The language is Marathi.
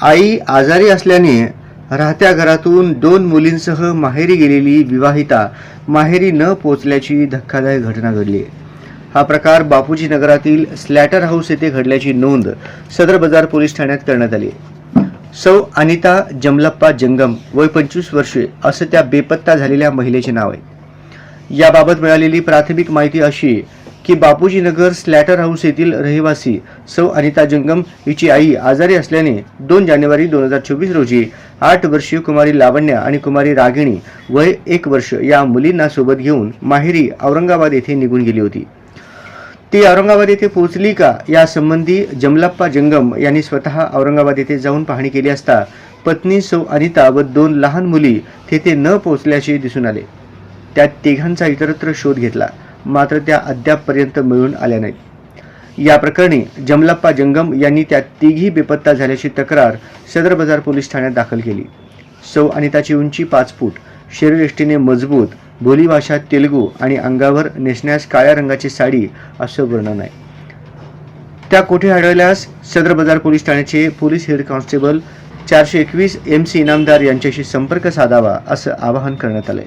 आई आजारी असल्याने राहत्या घरातून दोन मुलींसह माहेरी गेलेली विवाहिता माहेरी न पोचल्याची धक्कादायक घटना घडली. हा प्रकार बापूजी नगरातील स्लॅटर हाऊस येथे घडल्याची नोंद सदर बाजार पोलीस ठाण्यात करण्यात आली. सौ अनिता जमलप्पा जंगम वय पंचवीस वर्षे असं त्या बेपत्ता झालेल्या महिलेचे नाव आहे. याबाबत मिळालेली प्राथमिक माहिती अशी की बापूजी नगर स्लॅटर हाऊस येथील रहिवासी सौ अनिता जंगम हिची आई आजारी असल्याने दोन जानेवारी दोन हजार चोवीस रोजी आठ वर्षीय कुमारी लावण्या आणि कुमारी रागिणी वय एक वर्ष या मुलींना सोबत घेऊन माहेरी औरंगाबाद येथे निघून गेली होती. ती औरंगाबाद येथे पोहोचली का यासंबंधी जमलप्पा जंगम यांनी स्वतः औरंगाबाद येथे जाऊन पाहणी केली असता पत्नी सौ अनिता व दोन लहान मुली तेथे न पोहोचल्याचे दिसून आले. त्या तिघांचा इतरत्र शोध घेतला. मात्र त्या अद्यापपर्यंत मिळून आल्या नाहीत. या प्रकरणी जमलप्पा जंगम यांनी त्या तिघी बेपत्ता झाल्याची तक्रार सदर बाजार पोलीस ठाण्यात दाखल केली. सौ अनिताची उंची पाच फूट शरीरयष्टीने मजबूत बोलीभाषा तेलुगू आणि अंगावर नेसण्यास काळ्या रंगाची साडी असं वर्णन आहे. त्या कोठे आढळल्यास सदर बाजार पोलीस ठाण्याचे पोलीस हेड कॉन्स्टेबल चारशे एकवीस एम सी इनामदार यांच्याशी संपर्क साधावा असं आवाहन करण्यात आलंय.